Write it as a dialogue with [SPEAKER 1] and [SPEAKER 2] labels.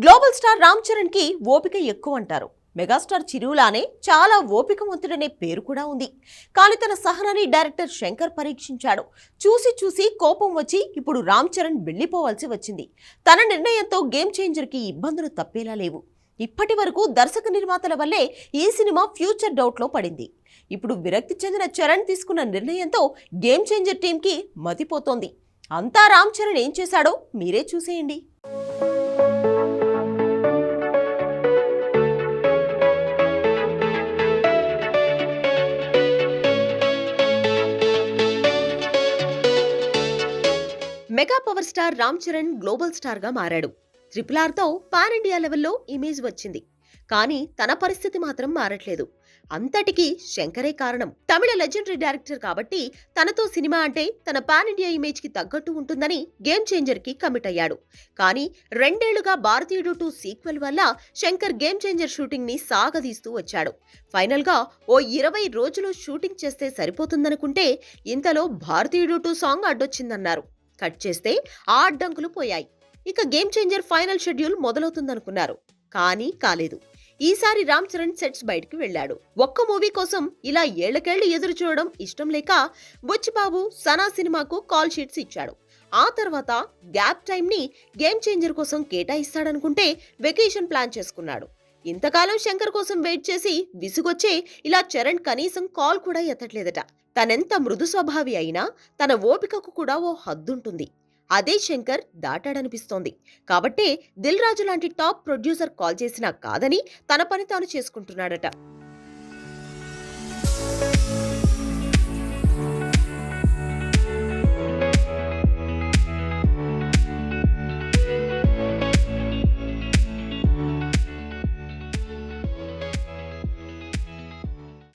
[SPEAKER 1] Global star Ram చరణ్కి ఓపిక ఎక్కువ అంటారు మెగాస్టార్ చిరువులానే చాలా ఓపికవంతుడనే పేరు కూడా ఉంది. కానీ తన సహనాన్ని డైరెక్టర్ శంకర్ పరీక్షించాడు. చూసి చూసి కోపం వచ్చి ఇప్పుడు రామ్ చరణ్ వెళ్ళిపోవాల్సి వచ్చింది. తన నిర్ణయంతో గేమ్ చేంజర్కి ఇబ్బందులు తప్పేలా లేవు. ఇప్పటి వరకు దర్శక నిర్మాతల వల్లే ఈ సినిమా ఫ్యూచర్ డౌట్లో పడింది. ఇప్పుడు విరక్తి చెందిన చరణ్ తీసుకున్న నిర్ణయంతో గేమ్ చేంజర్ టీంకి మతిపోతోంది. అంతా రామ్ చరణ్ ఏం చేశాడో మీరే చూసేయండి. Mega power star Ram Charan global స్టార్గా మారాడు. ట్రిపుల్ ఆర్తో పాన్ ఇండియా లెవెల్లో ఇమేజ్ వచ్చింది. కానీ తన పరిస్థితి మాత్రం మారట్లేదు. అంతటికీ శంకరే కారణం. తమిళ లెజెండరీ డైరెక్టర్ కాబట్టి తనతో సినిమా అంటే తన పాన్ ఇండియా ఇమేజ్కి తగ్గట్టు ఉంటుందని గేమ్ చేంజర్కి కమిట్ అయ్యాడు. కానీ రెండేళ్ళుగా భారతీయుడు టూ సీక్వెల్ వల్ల శంకర్ గేమ్ చేంజర్ షూటింగ్ని సాగదీస్తూ వచ్చాడు. ఫైనల్గా ఓ ఇరవై రోజులు షూటింగ్ చేస్తే సరిపోతుందనుకుంటే ఇంతలో భారతీయుడు టూ సాంగ్ అడ్డొచ్చిందన్నారు. కట్ చేస్తే ఆ అడ్డంకులు పోయాయి. ఇక గేమ్ చేంజర్ ఫైనల్ షెడ్యూల్ మొదలవుతుందనుకున్నారు. కానీ కాలేదు. ఈసారి రామ్ చరణ్ సెట్స్ బయటికి వెళ్ళాడు. ఒక్క మూవీ కోసం ఇలా ఏళ్ళకేళ్ళు ఎదురు చూడడం ఇష్టం లేక బుచ్చిబాబు సనా సినిమాకు కాల్ షీట్స్ ఇచ్చాడు. ఆ తర్వాత గ్యాప్ టైంని గేమ్ చేంజర్ కోసం కేటాయిస్తాడనుకుంటే వెకేషన్ ప్లాన్ చేసుకున్నాడు. ఇంతకాలం శంకర్ కోసం వెయిట్ చేసి విసుగొచ్చే ఇలా చరణ్ కనీసం కాల్ కూడా ఎత్తట్లేదట. తనెంత మృదు స్వభావి అయినా తన ఓపికకు కూడా ఓ హద్దుంటుంది. అదే శంకర్ దాటాడనిపిస్తోంది. కాబట్టే దిల్ రాజు లాంటి టాప్ ప్రొడ్యూసర్ కాల్ చేసినా కాదని తన పని తాను చేసుకుంటున్నాడట.